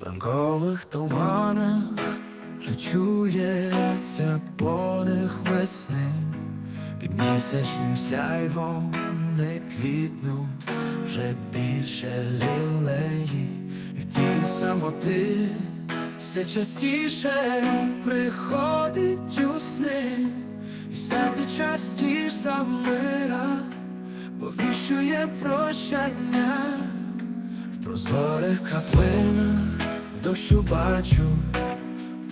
В ранкових туманах чується подих весни, під місячним сяйвом не квітнуть. Вже більше лілеї, тінь самоти все частіше приходить у сни, і серце частіше завмира, бо віщує прощання. В прозорих каплинах дощу бачу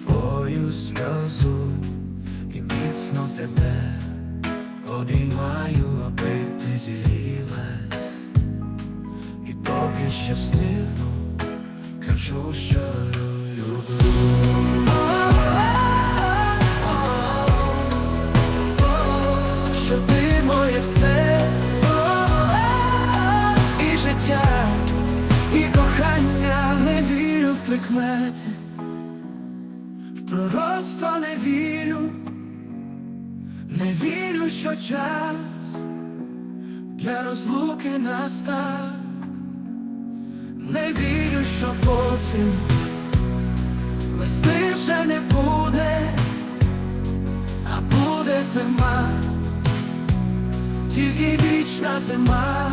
твою сльозу і міцно тебе обіймаю, аби ти зілілась І поки ще встигну, кажу, що люблю. Що ти моє все прикмети, в пророцтво не вірю, не вірю, що час для розлуки настав, не вірю, що потім весни вже не буде, а буде зима, тільки вічна зима.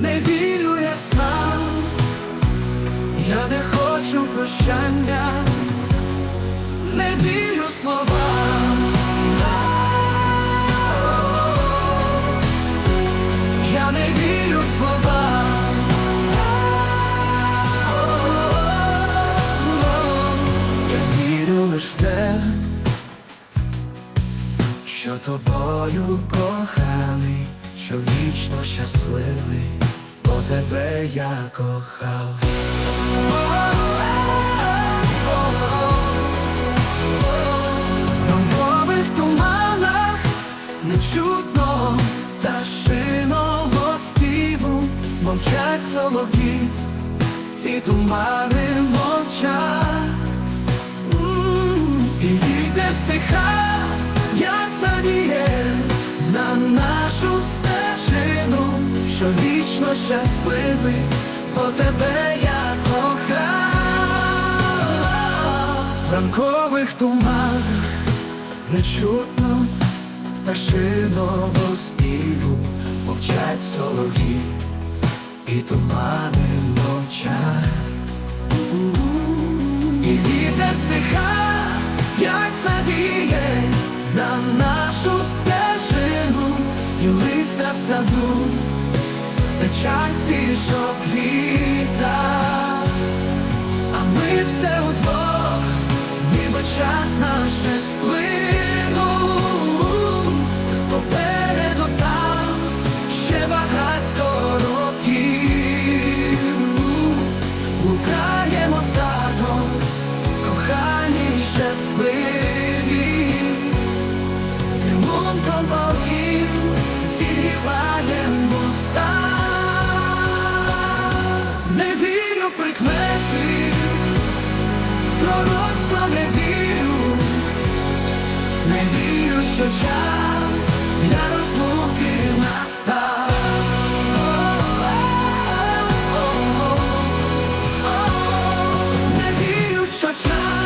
Не вірю я я не хочу прощання, не вірю словам. Я не вірю словам. Я вірю лиш те, що тобою коханий, що вічно щасливий, тебе я кохав. В ранкових туманах не чутно пташиного співу, мовчать солов'ї, і тумани мовчать. І вітер стиха, як завіє вічно щасливий, бо тебе я кохав. В ранкових туманах не чутно пташиного співу, мовчать солов'ї, і тумани мовчать. І вітер стиха, як завіє на нашу стежину, і листя в саду, все частіше обліта, порожно не вірю, не вірю, що час для розлуки настав. Не вірю, що час.